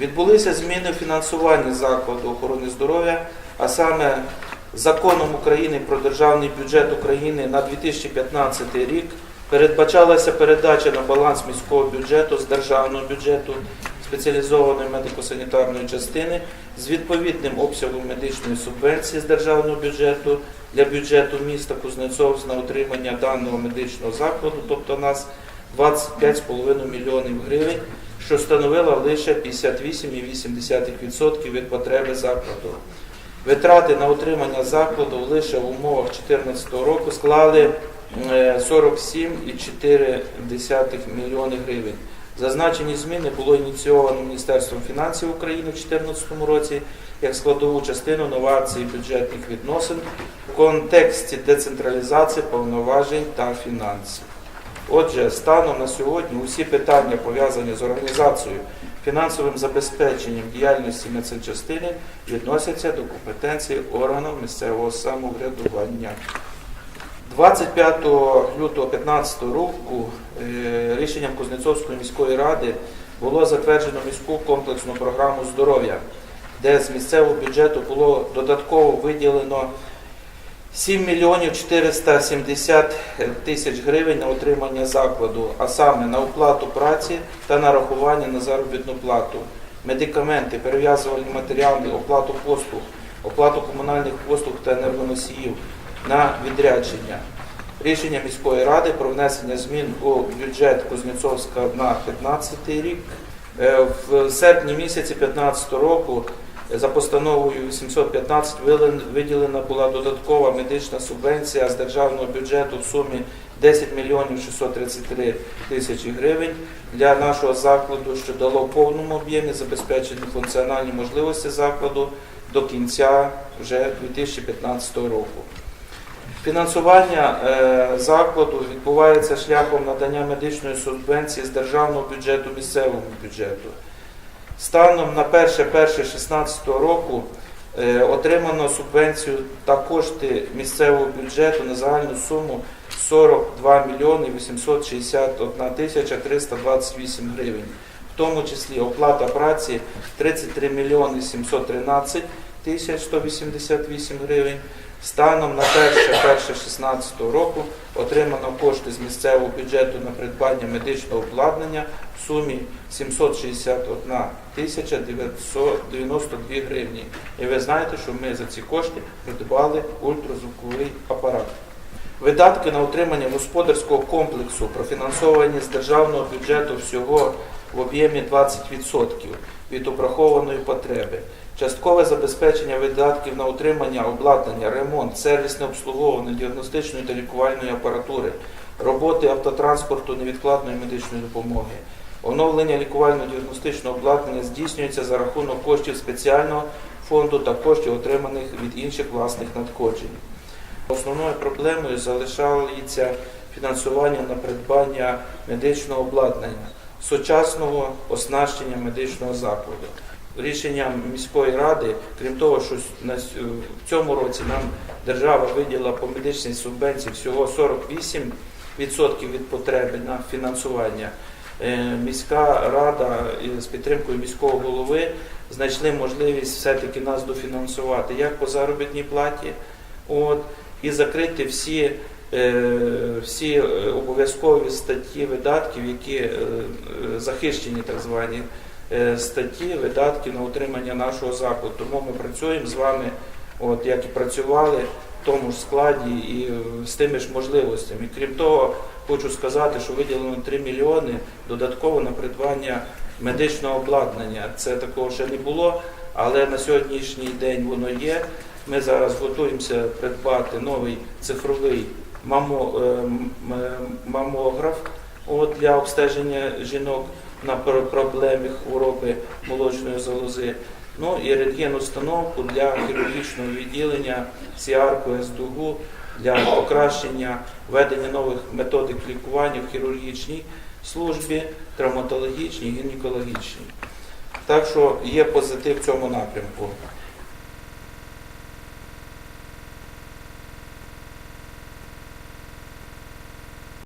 Відбулися зміни в фінансуванні закладу охорони здоров'я, а саме законом України про державний бюджет України на 2015 рік передбачалася передача на баланс міського бюджету з державного бюджету спеціалізованої медико-санітарної частини з відповідним обсягом медичної субвенції з державного бюджету для бюджету міста Кузнецов на утримання даного медичного закладу, тобто нас 25,5 мільйонів гривень, що становило лише 58,8% від потреби закладу. Витрати на утримання закладу лише в умовах 2014 року склали е, 47,4 мільйони гривень. Зазначені зміни було ініційовано Міністерством фінансів України в 2014 році як складову частину новації бюджетних відносин в контексті децентралізації повноважень та фінансів. Отже, станом на сьогодні усі питання пов'язані з організацією, фінансовим забезпеченням діяльності медсанчастини відносяться до компетенції органів місцевого самоврядування. 25 лютого 2015 року е, рішенням Кузнецовської міської ради було затверджено міську комплексну програму здоров'я, де з місцевого бюджету було додатково виділено 7 мільйонів 470 тисяч гривень на утримання закладу, а саме на оплату праці та нарахування на заробітну плату, медикаменти, перев'язувальні матеріали, оплату послуг, оплату комунальних послуг та енергоносіїв на відрядження. Рішення міської ради про внесення змін у бюджет Кузнєцовська на 2015 рік Е, в серпні місяці 2015 року за постановою 815 виділена була додаткова медична субвенція з державного бюджету в сумі 10 мільйонів 633 тисячі гривень для нашого закладу, що дало в повному об'ємі забезпечені функціональні можливості закладу до кінця вже 2015 року. Фінансування е, закладу відбувається шляхом надання медичної субвенції з державного бюджету місцевому бюджету. Станом на 1.1.16 року е, отримано субвенцію та кошти місцевого бюджету на загальну суму 42 мільйони 861 тисяча 328 гривень, в тому числі оплата праці 33 мільйони 713 тисяч 188 гривень. Станом на 1.1.16 року отримано кошти з місцевого бюджету на придбання медичного обладнання в сумі 761 тисяча 992 гривні. І ви знаєте, що ми за ці кошти придбали ультразвуковий апарат. Видатки на утримання господарського комплексу профінансовані з державного бюджету всього в об'ємі 20% від обрахованої потреби. Часткове забезпечення видатків на утримання, обладнання, ремонт, сервісне обслуговування діагностичної та лікувальної апаратури, роботи автотранспорту невідкладної медичної допомоги. Оновлення лікувально-діагностичного обладнання здійснюється за рахунок коштів спеціального фонду та коштів, отриманих від інших власних надходжень. Основною проблемою залишається фінансування на придбання медичного обладнання, сучасного оснащення медичного закладу. Рішенням міської ради, крім того, що в цьому році нам держава виділила по медичній субвенції всього 48% від потреби на фінансування. Е, Міська рада е, з підтримкою міського голови знайшли можливість все-таки нас дофінансувати як по заробітній платі, от, і закрити всі, е, всі е, обов'язкові статті видатків, які е, е, захищені так звані е, статті видатків на утримання нашого закладу. Тому ми працюємо з вами, от як і працювали в тому ж складі і е, з тими ж можливостями. Крім того, хочу сказати, що виділено 3 мільйони додатково на придбання медичного обладнання. Це такого ще не було, але на сьогоднішній день воно є. Ми зараз готуємося придбати новий цифровий е, е, мамограф от, для обстеження жінок на пр- проблеми хвороби молочної залози. Ну і рентген-установку для хірургічного відділення сіарку СДУГУ для покращення введення нових методик лікування в хірургічній службі, травматологічній, гінекологічній. Так що є позитив в цьому напрямку.